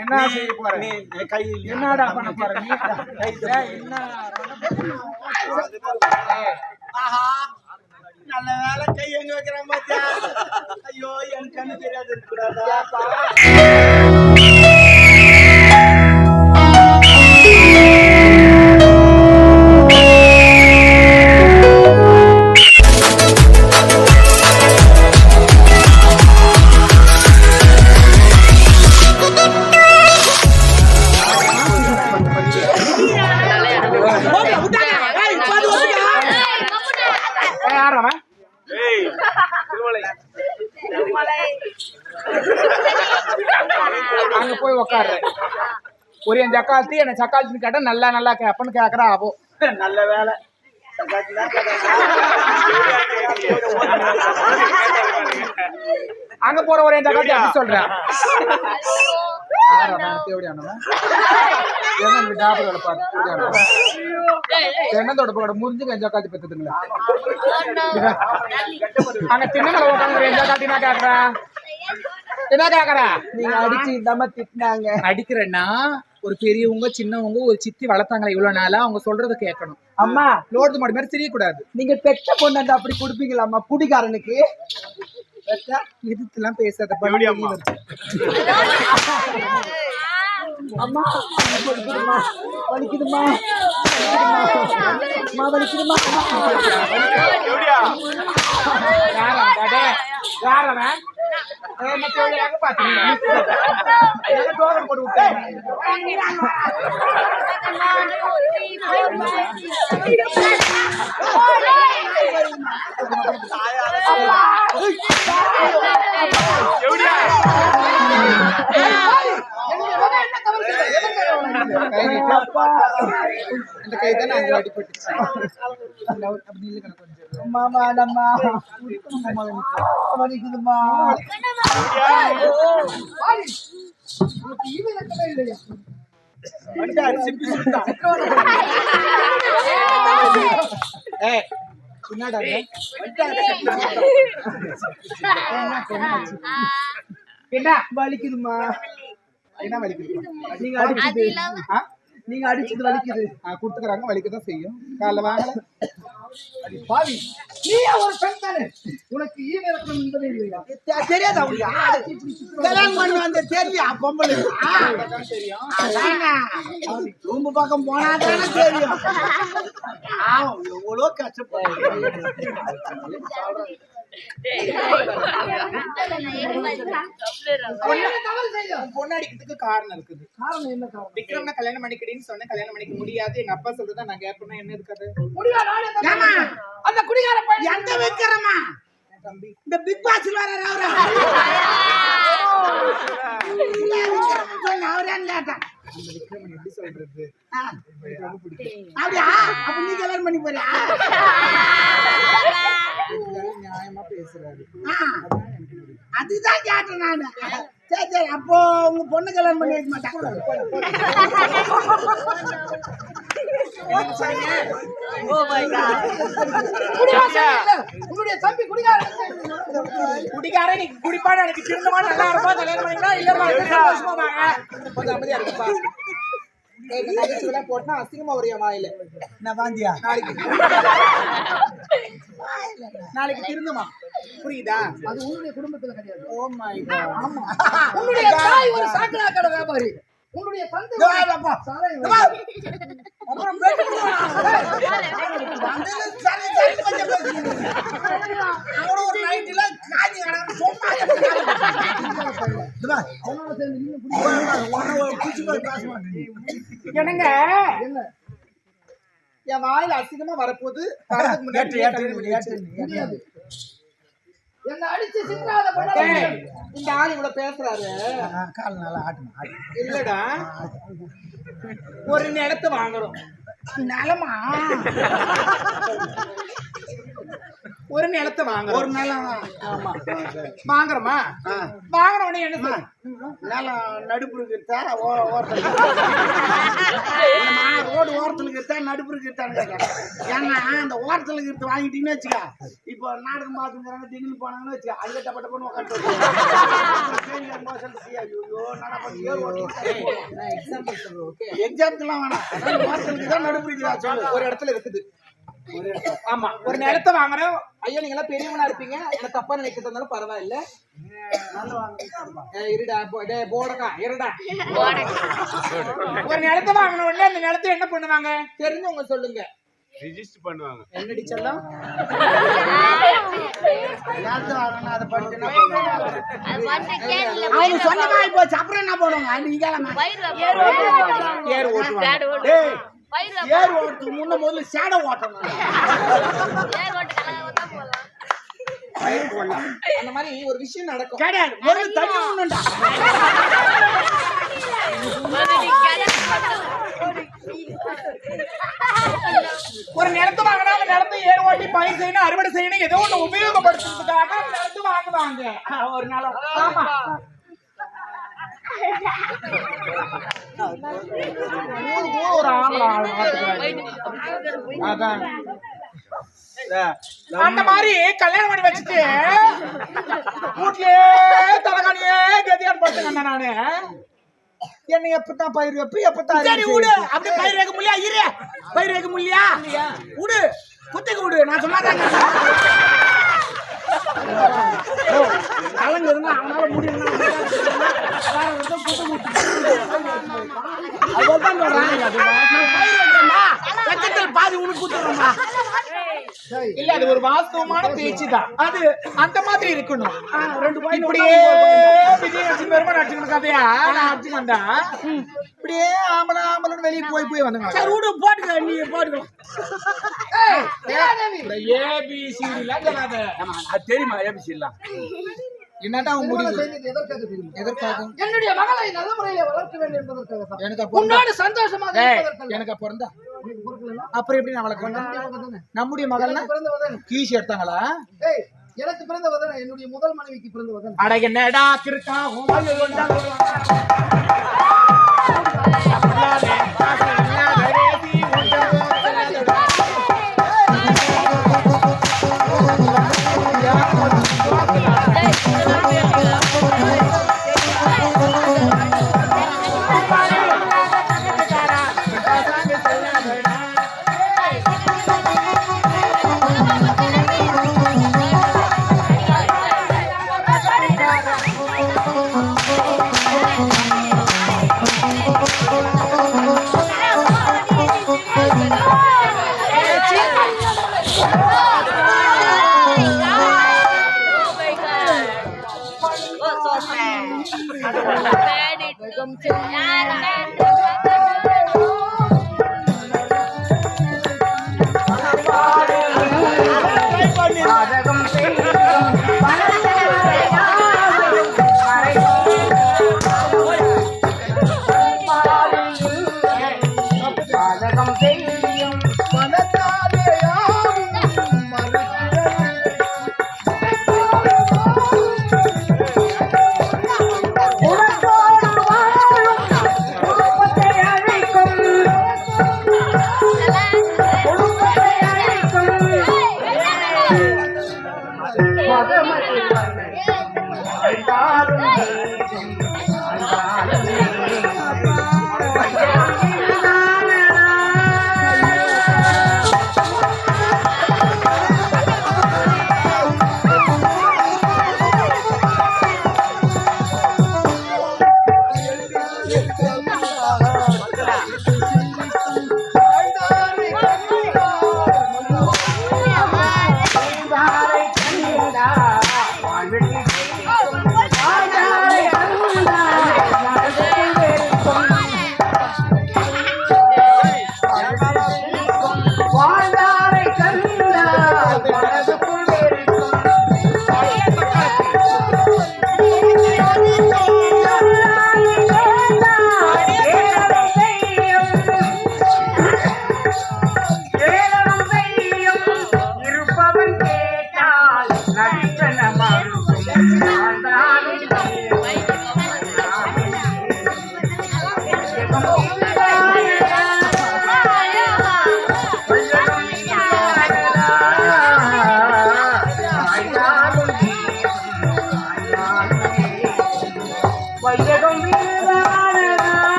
என்ன செய்ய போற? நீ கை என்னடா பண்ண போற? நீ என்ன? நல்ல வேலை கை எங்க வைக்கிறான் பாத்தியா? ஐயோ என் கண்ணு தெரியாது இருக்கக்கூடாதா ஒரு என் சக்காலத்தி என்ன சக்காலத்தின்னு கேட்டா நல்லா நல்லா கேப்பன்னு கேக்குறா அவோ நல்ல வேலை. அங்க போற ஒரு என் சக்காலத்தி அப்படி சொல்றேன்? என்ன. தென்னந்தோட பக்கட முறிஞ்சு என் சக்காலத்தி பெத்துதுங்களா. அங்க திண்ணங்களை உட்காந்து என் சக்காலத்தி என்ன கேக்குறா? என்ன கேக்குறா? நீங்க அடிச்சு இல்லாம திட்டினாங்க. அடிக்கிறேன்னா ஒரு பெரியவங்க சின்னவங்க ஒரு சித்தி வளர்த்தாங்களே இவ்வளவு நாளா அவங்க சொல்றத கேட்கணும். அம்மா லோடு மாடி மாதிரி தெரியக்கூடாது நீங்க பெத்த பொண்ணு அந்த அப்படி கொடுப்பீங்களாம்மா குடிகாரனுக்கு. எதிர்த்துலாம் பேசாத அம்மா. வலிக்குதுமா வலிக்குதுமா அம்மா வலிக்குதுமா யாரவன் யாரவன் என்ன தேவை எங்க பாத்தீங்க எங்க டோக்கன் போட்டு விட்டாங்க கை நீட்டு. இந்த கை தான் அங்க அடிபட்டுச்சு அந்த ஒரு- அப்படி நில்லுங்க கொஞ்சம் அம்மா வேணாம்மா வலிக்குதுமா வலிக்குதுமா என்ன வலிக்குது நீங்க அடிச்சது வலிக்குது. ஆ, கொடுத்துக்கறாங்க வலிக்கதான் செய்யும். காலைல வாங்கல. பாவி. நீ ஒரு பெண் தானே. உனக்கு ஈன இறக்கணும் என்பதே இல்லையா? தெரியாதா உங்களுக்கு கல்யாணம் பண்ணி வந்த தெரியா பொம்பளை. தெரியும். ரூம்பு பக்கம் போனா தானே தெரியும். எவ்வளோ கஷ்டப்படுறேன் பொண்ணடிக்கிறதுக்கு காரணம் இருக்குது. காரணம் என்ன காரணம் விக்ரம்னா கல்யாணம் பண்ணிக்கிடின்னு சொன்னேன். கல்யாணம் பண்ணிக்க முடியாது. எங்க அப்பா சொல்றதா நான் கேட்பேன்னா என்ன இருக்காது? அந்த குடிகார எந்த வைக்கிறமா தம்பி. இந்த பிக் பாஸ் அப்படியா? அப்ப நீ கல்யாணம் பண்ணி போறியா? அதுதான் கேட்டேன் நானு. சரி சரி அப்போ உங்க பொண்ணு கல்யாணம் பண்ணி வைக்க மாட்டாங்க தம்பி குடிகாரன். குடிக்காரன் நீ குடிப்பான? எனக்கு திருந்தமா நல்லா இருப்பா கல்யாணம் பண்ணிக்கலாம் வாங்க. கொஞ்சம் அமைதியா நகைச்சுவெல்லாம் போட்டுனா அசிங்கமா என் வாயில. நான் வாந்தியா? நாளைக்கு. நாளைக்கு திருந்துமா? புரியுதா? அது உன்னுடைய குடும்பத்துல கிடையாது. ஓ மை காட் ஆமா. உன்னுடைய தாய் ஒரு சாக்கடை கடை வியாபாரி. உன்னுடைய தந்தை ஒரு. அப்புறம் நைட்டுல காஞ்சி பேச மாட்டேன் என்னங்க? என்ன? என் வாயில அசிங்கமா. முடியாது. என்ன அடிச்சு ஏய், இந்த ஆள் இவ்வளவு பேசுறாரு. கால் நல்லா ஆட்டணும் இல்லடா. ஒரு நிலத்தை வாங்குறோம். நிலமா? ஒரு நிலத்தை வாங்குறோம். ஒரு நிலம் ஆமா. வாங்குறோமா. வாங்குற உடனே என்ன? நிலம் நடுப்புற இருக்கா ஓரத்தில் ரோடு ஓரத்தில் இருக்கா நடுப்புற இருக்கான்னு கேட்கறேன் ஏன்னா அந்த ஓரத்தில் இருக்கிறது வாங்கிட்டீங்கன்னு வச்சுக்க. இப்போ நாடகம் பார்த்துக்கிறாங்க திடீர்னு போனாங்கன்னு வச்சுக்க. அங்கே டப்பட்ட பண்ணி உட்காந்து எக்ஸாம்க்கெல்லாம் வேணாம். ஓரத்தில் தான் சொல்லு ஒரு இடத்துல இருக்குது. ஆமா ஒரு நிலத்தை வாங்குறோம் ஐயோ நீங்க எல்லாம் பெரியவனா இருப்பீங்க. என்ன தப்பா நினைக்கிறது இருந்தாலும் பரவாயில்ல. ஏய், இருடா போ- டேய், போடக்கா இருடா. ஒரு நிலத்தை வாங்கின உடனே அந்த நிலத்தை என்ன பண்ணுவாங்க? தெரிஞ்சவங்க சொல்லுங்க. ரிஜிஸ்டர் பண்ணுவாங்க. என்னடி செல்லம்? என்ன பண்ணுவாங்க அவங்க சொந்தமா போச்சு அப்புறம் என்ன பண்ணுவாங்க நீங்க ஏர் ஓட்டுவாங்க. டேய் ஏர் ஓட்டுறதுக்கு முன்ன முதல்ல சேடை ஓட்டணும். அந்த மாதிரி ஒரு விஷயம் நடக்கும். கிடையாது. முதல்ல தண்ணி விடணும்டா ஒரு நிலத்தை வாங்கினா அந்த நிலத்தை ஏர் ஓட்டி பயிர் செய்யணும் அறுவடை செய்யணும் ஏதோ ஒண்ணு உபயோகப்படுத்துறதுக்காக நிலத்தை வாங்குவாங்க. ஒரு நாள். ஆமா. ஒரு ஆம்பளை. அதான். அந்த மாதிரி கல்யாணம் பண்ணி வச்சுட்டு வீட்லயே தலகாணியே கதியான் படுத்துங்க நானு. என்ன எப்பதான் பயிர் வைப்பு? எப்பதான் சரி விடு. அப்படியே பயிர் வைக்க முடியா? இரு. பயிர் வைக்க முடியா? விடு. குத்துக்கு விடு. நான் சொன்னாதான் கலங்க இருந்தா அவனால அதான் சொல்றேன். வைக்கிறேன்டா. வெக்கத்தில் பாதி உனக்கு குத்துறோம்டா இல்ல அது ஒரு வாஸ்தவமான பேச்சு தான் அது அந்த மாதிரி இருக்கணும். ரெண்டு பாய் இப்படியே விஜயலட்சுமி பெருமாள் அடிச்சுக்கணும் கதையா நான் அடிச்சு வந்தா இப்படியே ஆம்பளை ஆம்பளைன்னு வெளியே போய் போய் வந்துங்க சரி விடு போட்டுக்க நீ போட்டுக்கலாம் அது தெரியுமா ஏபிசி எல்லாம் என்னட்டா அவன் முடிவு? எதற்காக? என்னுடைய மகளை நல்ல முறையில் வளர்க்க வேண்டும் என்பதற்காக எனக்கு உன்னோடு இருப்பதற்காக. எனக்கு பொறுக்கலைன்னா? அப்புறம் எப்படி நான் வளர்க்குறேன் தானே. நம்முடைய மகள்னா? பிறந்த. கீசி எடுத்தாங்களா? எனக்கு பிறந்த வதன். என்னுடைய முதல் மனைவிக்கு பிறந்த வதன். அட என்னடா கிறுக்கா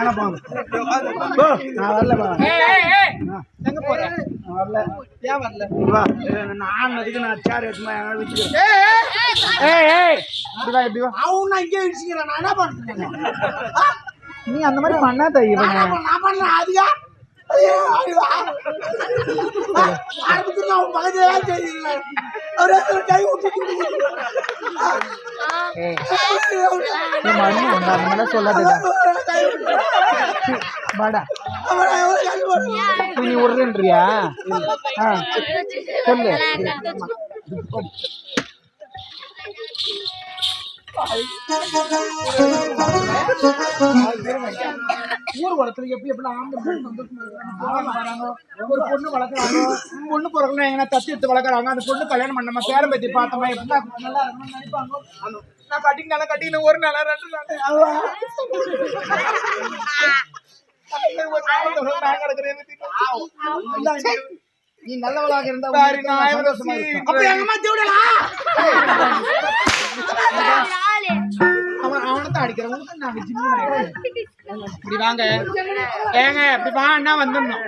உன் வாயில வந்தா அப்பா நீ வேணா போங்க போ, நான் வரலப்பா ஏய், ஏய், ஏய். எங்க போற? நான் வரல. ஏன் வரல? வா. நான் ஆனதுக்கு நான் சேர் எடுத்துமா? என்னால வச்சுக்கிறேன் ஏய், ஏய். ஏய், ஏய். இப்படி வா, இப்படி வா. அவன் நான் இங்கே வச்சுக்கிறேன் நான் என்ன பண்றேன் நீ அந்த மாதிரி பண்ணாத இவனை. நான் பண்ணல. அதுக்கா. ஆரம்பத்துல அவன் பக்கத்துல தெரியல அவரே கை சொல்லாதடா வாடா. நீ விடுறேன்றியா சொல்லு. ஊர் வளத்துல எப்படி எப்படி ஆம்பளை வராங்க. ஒரு பொண்ணு வளர்க்குறாங்க பொண்ணு பிறகுனா எங்கன்னா தத்தி எடுத்து வளர்க்குறாங்க அந்த பொண்ணு கல்யாணம் பண்ணமா பேரம் பேத்தி பார்த்தோமா எப்படின்னா நல்லா இருக்கணும்னு நினைப்பாங்க நான் கட்டிங்க நல்லா கட்டிங்க ஒரு நாளா ரெண்டு நாள் நீ நல்லவளாக இருந்தா. அப்ப எங்க அம்மா தேவடா அவன் அவனை அடிக்கிறேன் உனக்கு இப்படி வாங்க ஏங்க இப்படி வா என்ன வந்துடணும்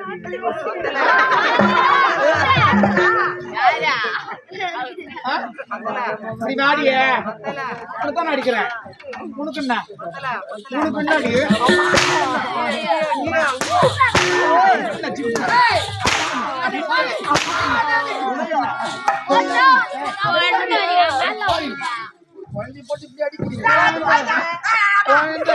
ஆ? இப்படி வாடிய உனக்கு அடிக்கிறேன் உனக்கு என்ன உனக்கு என்னடி குழந்தை போட்டு இப்படி அடிக்கிறீங்க குழந்தை.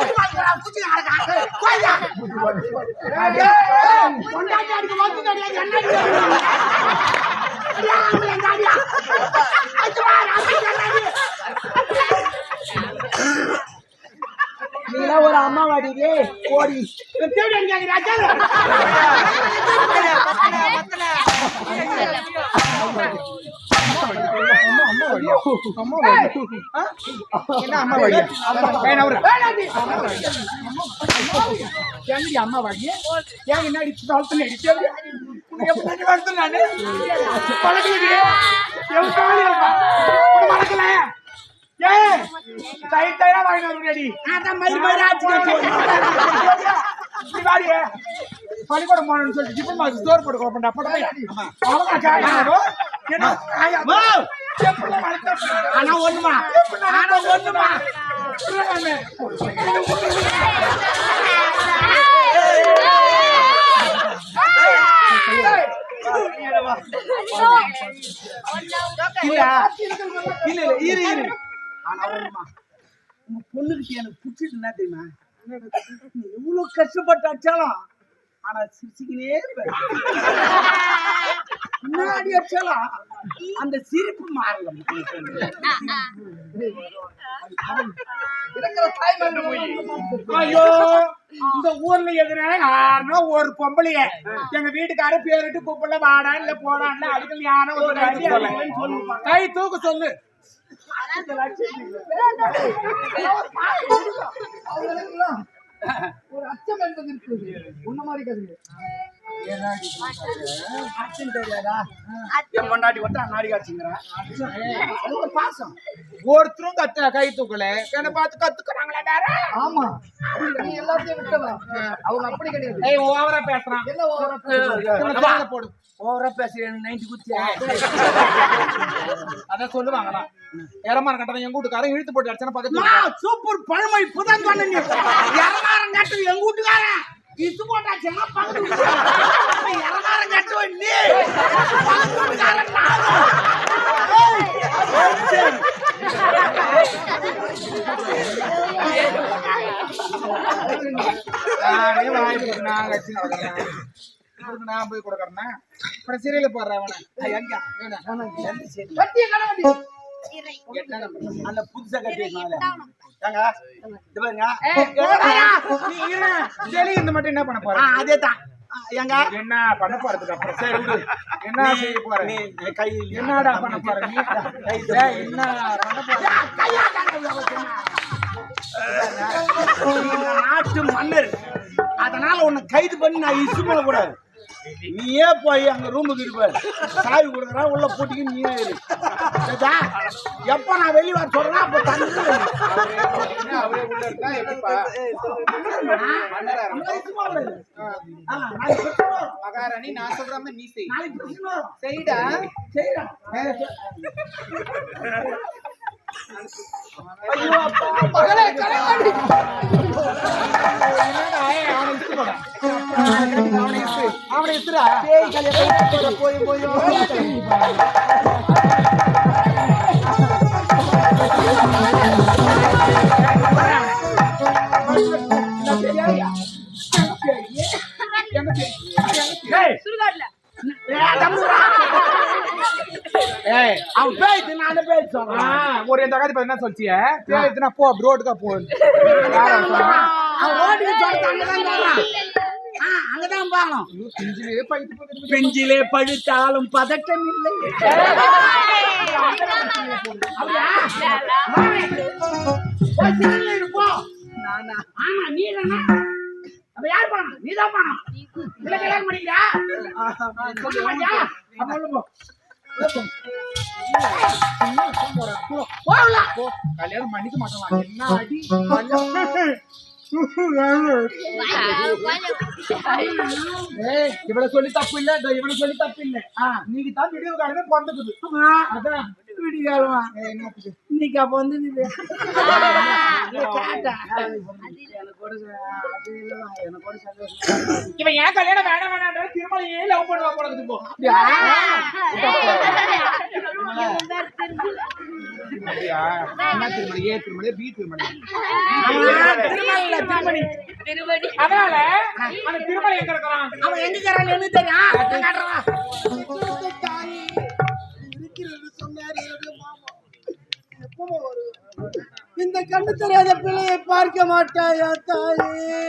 நீலாம் ஒரு அம்மா வாடிவே ஓடி தேடி ராஜா அம்மா? என்ன அம்மா வழியா ஏன் அம்மா வழியா ஏன் என்ன அடிச்சு தாழ்த்துல அடிச்சு? நானு? பழக்கல ஏ தை தையா வாங்கி வருடி அதான் மயிர் மயிர் ஆச்சு. வாடியே பள்ளிக்கூடம் போகணும்னு சொல்லிட்டு டிஃபன் பாக்ஸ் ஸ்டோர் போட்டு அவங்க கேட்கறாங்க என்ன? ஆனா ஒண்ணுமா? ஆனா ஒண்ணுமா? இல்ல இரு இரு. ஆனா ஒண்ணுமா? உங்க பொண்ணுக்கு எனக்கு பிடிச்சது என்ன தெரியுமா? எவ்வளவு கஷ்டப்பட்டு அடிச்சாலும் ஆனா சிரிச்சுக்கினே. முன்னாடி அடிச்சாலும் அந்த சிரிப்பு மாறல ஐயோ இந்த ஊர்ல எதுனா யாருன்னா ஒரு பொம்பளைய. எங்க வீட்டுக்கார பேரிட்டு கூப்பிடல வாடா இல்ல போடா இல்ல அடிக்கல யாரும் ஒரு. கை தூக்கு சொல்லு. ஒரு அச்சம் என்பது இருக்குது உன்ன மாதிரி கதை பொண்டாட்டி நாடி காட்சிங்கிறேன் அது பாசம். ஒருத்தரும் கத்து கை தூக்கல என்ன பார்த்து கத்துக்கிறாங்களா வேற ஆமா. நீ எல்லாத்தையும் விட்டவா அவங்க அப்படி கிடையாது. ஏய் ஓவரா பேசுறான். என்ன ஓவரா போடு. ஓவரா பேசுறேன் நைன்டி குத்தி? அதான் சொல்லுவாங்களா ஏறமான கட்டணம் எங்க வீட்டுக்காரன் இழுத்து போட்டு அடிச்சா பக்கத்துல சூப்பர் பழமொழி இப்பதான் சொன்ன நீ எங்க வீட்டுக்காரன்? இத்து போட்டாச்சுன்னா பக்கத்து வீட்டுக்காரன். நானே. நான் கட்சி இவருக்கு நான் போய் கொடுக்கறேன்னா. அப்புறம் சீரியல போடுறேன் அவனை. எங்க. அந்த புதுசா கட்டியிருக்காங்க ஏங்க இது பாருங்க. நீ இரு. சரி, இந்த மட்டும் என்ன பண்ண போற? அதே தான் ஏங்க. என்ன பண்ண போறதுக்கு அப்புறம்? சரி விடு. என்ன செய்ய போற? நீ கை என்னடா பண்ண போற? நீ ஏய், என்ன பண்ண போற? நாட்டு மன்னர். அதனால உன்னை கைது பண்ணி நான் இசு பண்ண கூடாது நீயே போய் அங்க ரூமுக்கு இருப்பாரு சாவி கொடுக்குறான் உள்ள பூட்டிக்கு நீயே இரு? எப்ப நான் வெளியே வர சொல்றேன் அப்ப எப்படிப்பா? மகாராணி. நான் சொல்ற மாதிரி நீ செய். செய்டா. மகளே கலைவாணி. என்னடா, ஏய், அவனை இழுத்து, அவனை இழுத்துடா. போய் போய் ஏய், அவன் நாலு பேச்சு ஆ, சொல்றான் ஒரு இந்த காலத்து என்ன சொல்லிச்சிய? போ ரோட்டுக்கா போ. அவன் ரோட்டுக்கு அங்கதான் போகணும் பெஞ்சிலே பழுத்தாலும் பதட்டம் இல்லை. ஆமா, நீ தானே? அப்ப யார் பணம்? நீதான் பணம். இல்ல, கல்யாணம்? அப்ப உள்ள போ. கல்யாணம் பண்ணிக்க மாட்டான் என்ன அடி ஏய் சொல்லி தப்பு இல்ல இதோ இவள சொல்லி தப்பு இல்ல. நீங்க தான் வீடியோ காலமே பிறந்துக்குது. அதான். விடிகாலமா? இன்னைக்கு அப்ப சந்தோஷம். இவன் ஏன் கல்யாணம் வேணாம் வேணாம் திருமலையே லவ் பண்ணுவா போல திருமலை? பி இல்ல, திருமணி. அதனால அந்த திருமலை எங்க இருக்கிறான்? அவன் எங்க இருக்கிறான்னு தெரியும். இந்த கண்ணு தெரியாத பிள்ளையை பார்க்க மாட்டாயா தாயே?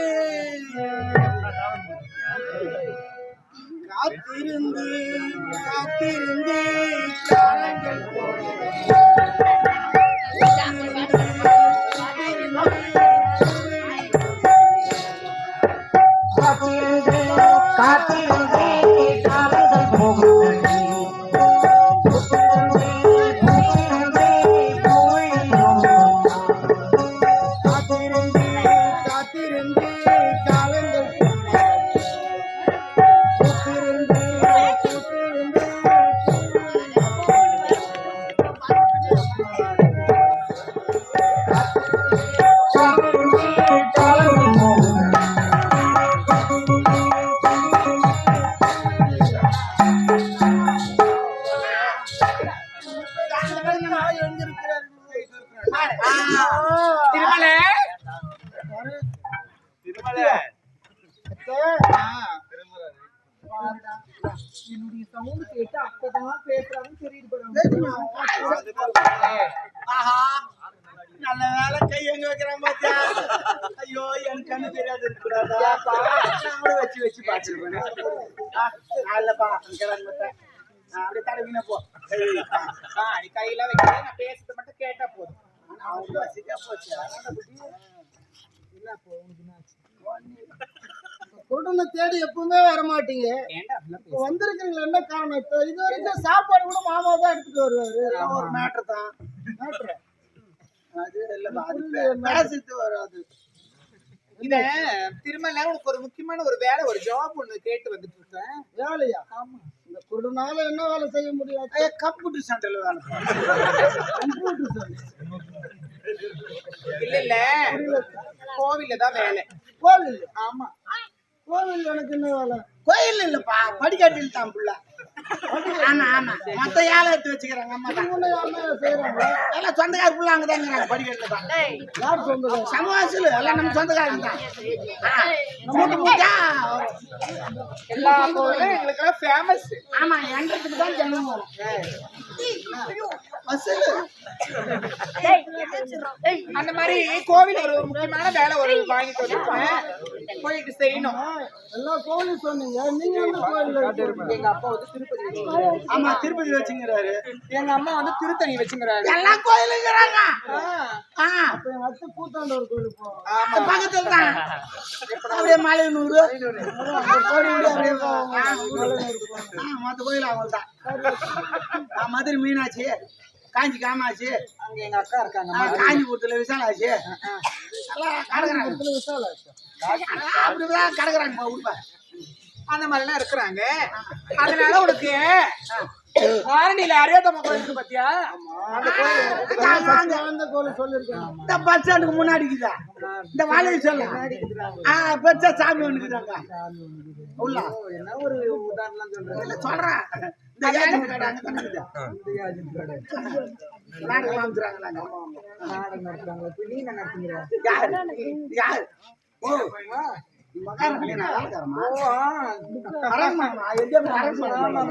காத்திருந்து காத்திருந்து காலங்கள் போனதே அப்படியே தடவின போ நீ கையில வைக்க நான் பேசுறது மட்டும் கேட்டா போதும் அவங்க வசதியா போச்சு குடும்ப தேடி எப்பவுமே வர மாட்டீங்க வந்திருக்கிறீங்களா என்ன காரணம் இப்ப இது வரைக்கும் சாப்பாடு கூட மாமா தான் எடுத்துட்டு வருவாரு ஒரு மேட்டர் தான் மேட்டர் அது இல்ல. அது பேசிட்டு வராது. இத திருமலை உனக்கு ஒரு முக்கியமான ஒரு வேலை ஒரு ஜாப் ஒண்ணு கேட்டு வந்துட்டு இருக்கேன். வேலையா? ஆமா. இந்த என்ன வேலை செய்ய முடியாது கம்ப்யூட்டர் சென்டர்ல வேலை கம்ப்யூட்டர் சென்டர் இல்ல இல்ல. கோவில்ல தான் வேலை. கோவில் ஆமா. கோவில் எனக்கு என்ன வேலை? கோயில் இல்லப்பா படிக்கட்டில் தான் புள்ள. ஆமா ஆமா. மத்த யாரை எடுத்து வச்சுக்கிறாங்க அம்மா தான். செய்யறாங்க எல்லாம் சொந்தக்கார புள்ள இருக்கிறாங்க படிக்கட்டில் தான். யார் சொந்தக்கார சமவாசில் எல்லாம் நம்ம சொந்தக்காரங்க தான். மூட்டு மூட்டா எல்லா கோவிலும் ஃபேமஸ் ஆமா எண்றதுக்கு தான் ஜனம் வரும். வசூல். அந்த மாதிரி கோவில் ஒரு முக்கியமான வேலை ஒரு வாங்கிட்டு போயிட்டு செய்யணும். எல்லா கோவிலும் சொன்னீங்க. நீங்க எங்க அப்பா வந்து திருப்பதி. ஆமா திருப்பதி வச்சுங்கிறாரு. எங்க அம்மா வந்து திருத்தணி வச்சுக்கிறாரு எல்லா கோயிலுங்கிறாங்க கூத்தாண்டவர் கோயில் போவோம் பக்கத்துல தான். அப்படியே மலையனூர் மற்ற கோயில் அவங்க தான் மதுரை மீனாட்சி காஞ்சி காமாட்சி. அங்க எங்க அக்கா இருக்காங்க. காஞ்சிபுரத்துல விசாலாட்சி. எல்லாம் கடற்கறாங்க அப்படிதான் கடற்கறாங்க உண்மை அந்த மாதிரிலாம் இருக்கிறாங்க. அதனால உனக்கு ஆரணியில அரியாதம்மா கோயில் இருக்கு பாத்தியா? இந்த பஸ் ஸ்டாண்டுக்கு முன்னாடி இருக்குதா? இந்த வாழையை சொல்ல. ஆ பெருசா சாமி ஒண்ணு இருக்குதாங்க. உள்ள. என்ன ஒரு உதாரணம் சொல்றேன் சொல்றேன் நாடகம் காமிச்சுறாங்களாங்க நாடகம் நடத்துறாங்க? இப்ப நீங்க நடத்துங்கிற யார்?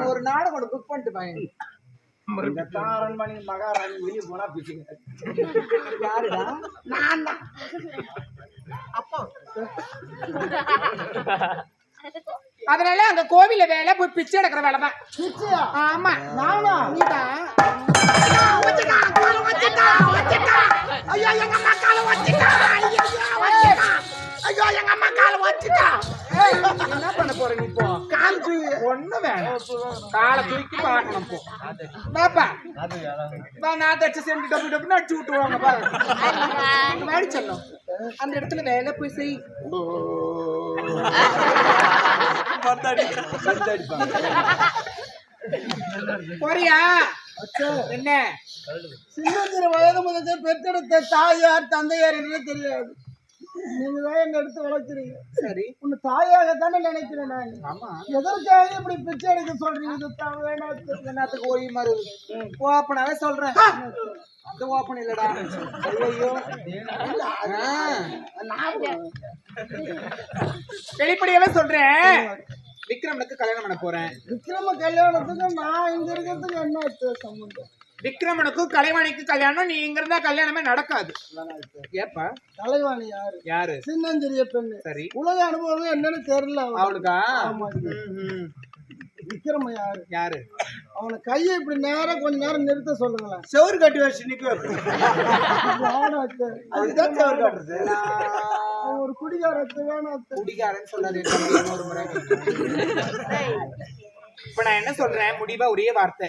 ஒரு நாடகம் புக் பண்ணிட்டு பாயன் அரண்மனை மகாராணி வெளியே போனா பிச்சுங்க யாருடா நான்? தான் அதனால அங்க கோவில வேலை போய் பிச்சை எடுக்கிற வேலை தான் ஆமா நானா. ஐயோ, எங்க. ஐயோ, எங்க அம்மா காலை வச்சுட்டான். என்ன பண்ண போற நீ இப்போ? கால் தூக்கி. ஒண்ணு வேணும். காலை தூக்கி பார்க்கணும் போ. பாப்பா, நான் தச்சு செஞ்சு டப்பு டப்புன்னு அடிச்சு விட்டுருவாங்க பாருங்க வாடி செல்லம். அந்த இடத்துல வேலை போய் செய். போறியா? என்ன? சின்னஞ்சிறு வயது முதல் பெற்றெடுத்த தாயார் தந்தையார் என்று தெரியாது. நீங்க தான் எங்க எடுத்து வளர்க்குறீங்க. சரி. உன்னை தாயாக தானே நினைக்கிறேன் நான். ஆமா. எதற்காக இப்படி பிச்சை எடுக்க சொல்றீங்க? இது என்னத்துக்கு ஓய்வு மாதிரி ஓப்பனாவே சொல்றேன். அந்த ஓப்பன் இல்லடா. ஐயோ வெளிப்படையாவே சொல்றேன். விக்ரமனுக்கு கல்யாணம் பண்ண போறேன். விக்ரம கல்யாணத்துக்கு நான் இங்க இருக்கிறதுக்கு என்ன அர்த்தம் சம்பந்தம் விக்ரமனுக்கும் கலைவாணிக்கு கல்யாணம் நீ இங்க இருந்தா கல்யாணமே நடக்காது. ஏப்பா? தலைவாணி யாரு? யாரு? சின்னஞ்சிறிய பெண்ணு. சரி. உலக அனுபவம் என்னன்னு தெரியல. அவளுக்கா. விக்ரம யாரு? யாரு? அவனை கையை இப்படி நேரா கொஞ்ச நேரம் நிறுத்த சொல்லுங்களேன். செவரு கட்டி வச்சு நிக்க. அதுதான் செவரு கட்டுறது. அவன் ஒரு குடிகாரத்து வேணாம் குடிகாரன்னு சொல்லாது ஒரு முறை? இப்ப நான் என்ன சொல்றேன்? முடிவா ஒரே வார்த்தை.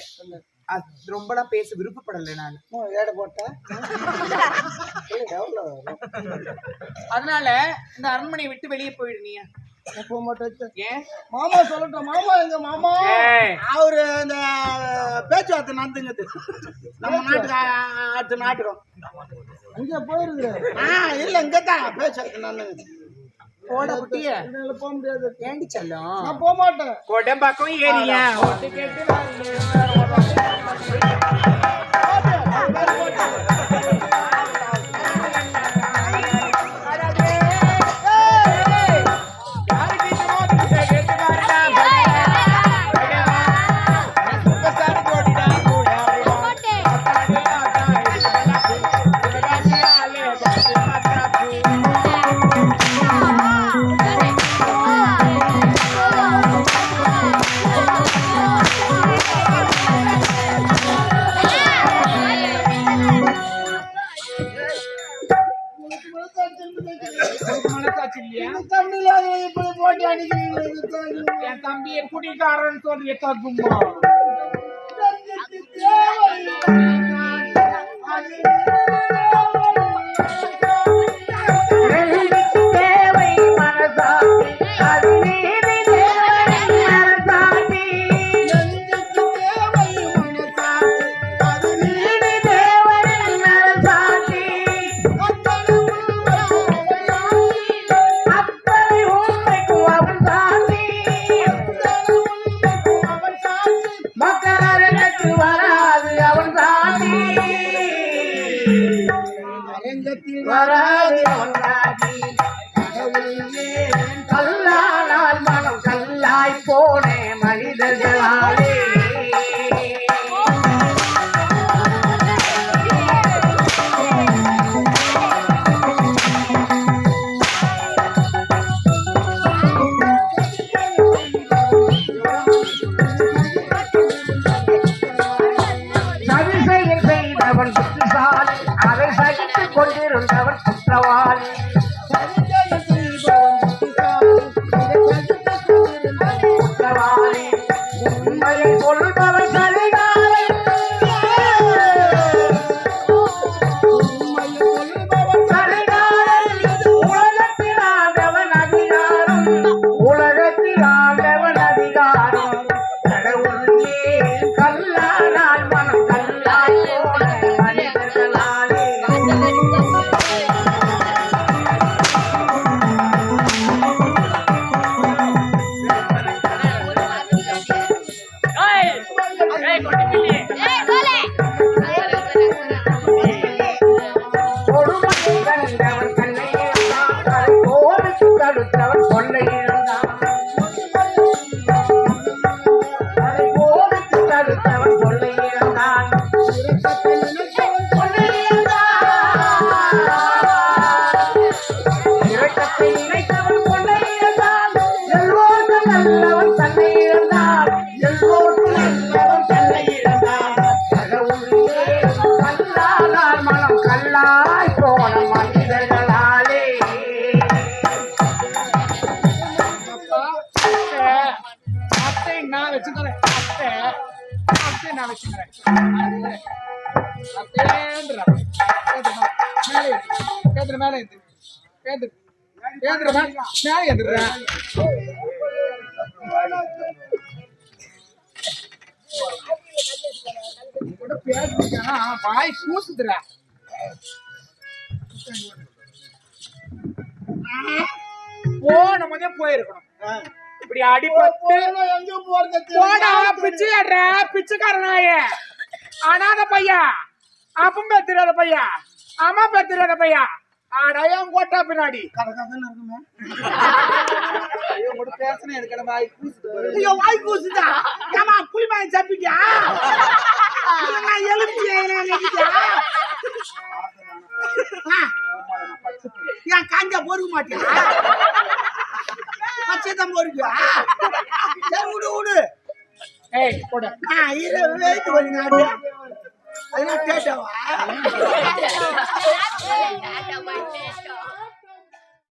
ரொம்பலாம் பேச விருப்பப்படல நான். ஏட போட்டேன் அதனால இந்த அரண்மனையை விட்டு வெளியே போயிடு நீ போக மாட்டேன் ஏன்? மாமா சொல்லட்டும் மாமா எங்க மாமா? அவரு இந்த பேச்சுவார்த்தை நடந்துங்குது. நம்ம நாட்டுக்கு அடுத்த நாட்டுக்கும் அங்க போயிருக்கிறேன் ஆ இல்ல இங்கதான் பேச்சுவார்த்தை நடந்துங்குது. போட குட்டிய. என்னால போக முடியாது. ஏண்டி செல்லம்? நான் போக மாட்டேன். கொடம்பாக்கம் ஏரியா ஒட்டு கேட்டு சகித்துக் அவன் வாய் கூசுதுடா போன முதே போயிருக்கணும். இப்படி அடிபட்டு எங்கேயும் போறது போடா பிச்சை ஆடுற பிச்சைக்காரனாய. அனாத பையா அப்பம் பேர் பையா அம்மா பேர் பையா ஆடாயம் கோட்டா பின்னாடி. ஐயோ கூட பேசுனேன் எனக்கு நம்ம வாய் கூசுது ஐயோ வாய் கூசுதா ஏமா புளிமாய் சப்பிட்டியா? நான் எலுமிச்சி ஏன் காஞ்சா பொறுக்க மாட்டியா? பச்சை தான் பொறுக்கியா விடு விடு. ஏய் போட. ஆ இரு வெயிட் பண்ணுங்க அதெல்லாம் கேட்டவா